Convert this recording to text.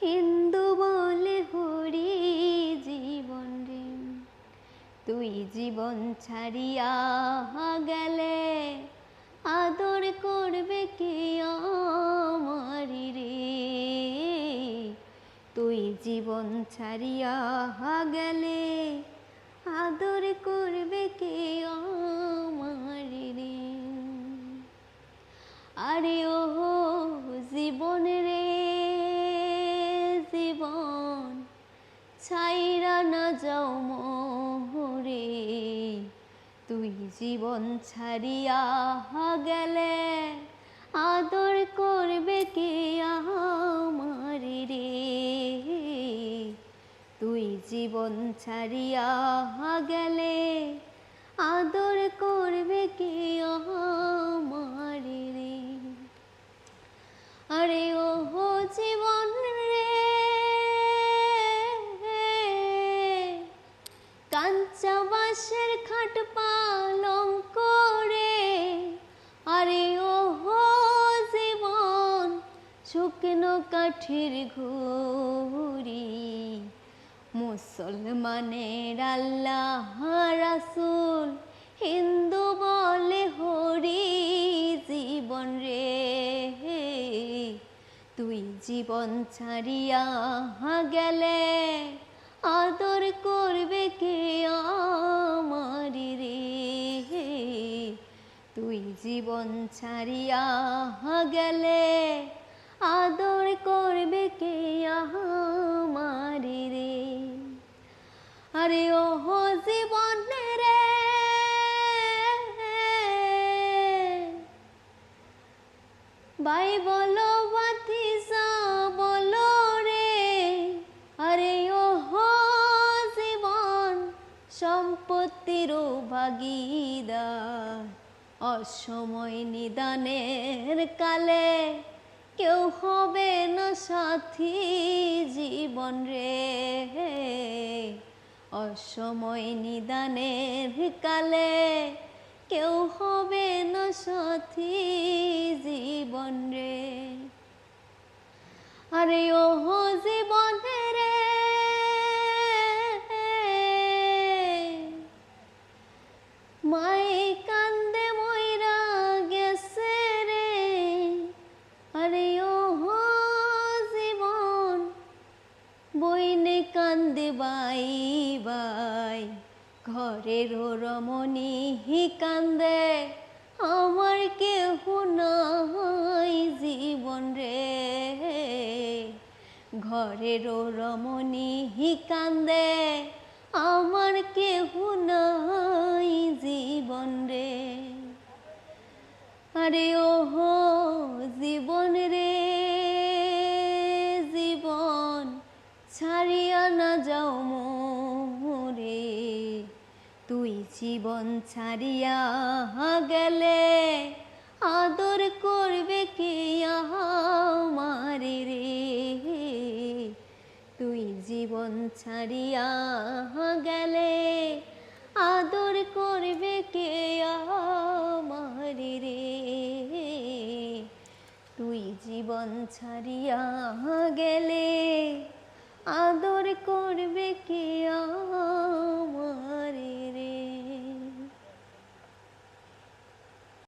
হিন্দু বলে হরি জীবন রে। তুই জীবন ছাড়িয়া গেলে আদর করবে কে আমারি রে? তুই জীবন ছাড়িয়া গেলে আদর করবে কে তুই জীবন ছাড়িয়া গেলে আদর করবে কে আমার রে? তুই জীবন ছাড়িয়া গেলে খাট পালং করে। আরে ও জীবন শুকনো কাঠের ঘুরি মুসলমানের আল্লাহ রাসুল, হিন্দু বলে হরি জীবন রে। তুই জীবন ছাড়িয়া গেলে আদর করবে কে আমারি জীবন ছাড়িয়া গেলে আদর করবে কে আমারি রে? আরে ও জীবন রে। বাই বলো বাতিসা বলো রে। আরে ও জীবন সম্পত্তির ভাগিদার। অসময় নিদানের কালে কেউ হবে না সাথী জীবন রে। অসময় নিদানের কালে কেউ হবে না সাথী জীবন রে। আরে ও জীবন বাই বাই, ঘরের রমণী কান্দে, আমার কেহ নাই জীবন রে। ঘরের রমণী কান্দে, আমার কেহ নাই জীবন রে। আরে ওহো, জীবন রে জীবন ছাড়িয়া গেলে আদর করবে কে আমারে রে? তুই জীবন ছাড়িয়া গেলে আদর করবে কে আমারে রে? তুই জীবন ছাড়িয়া গেলে আদর করবে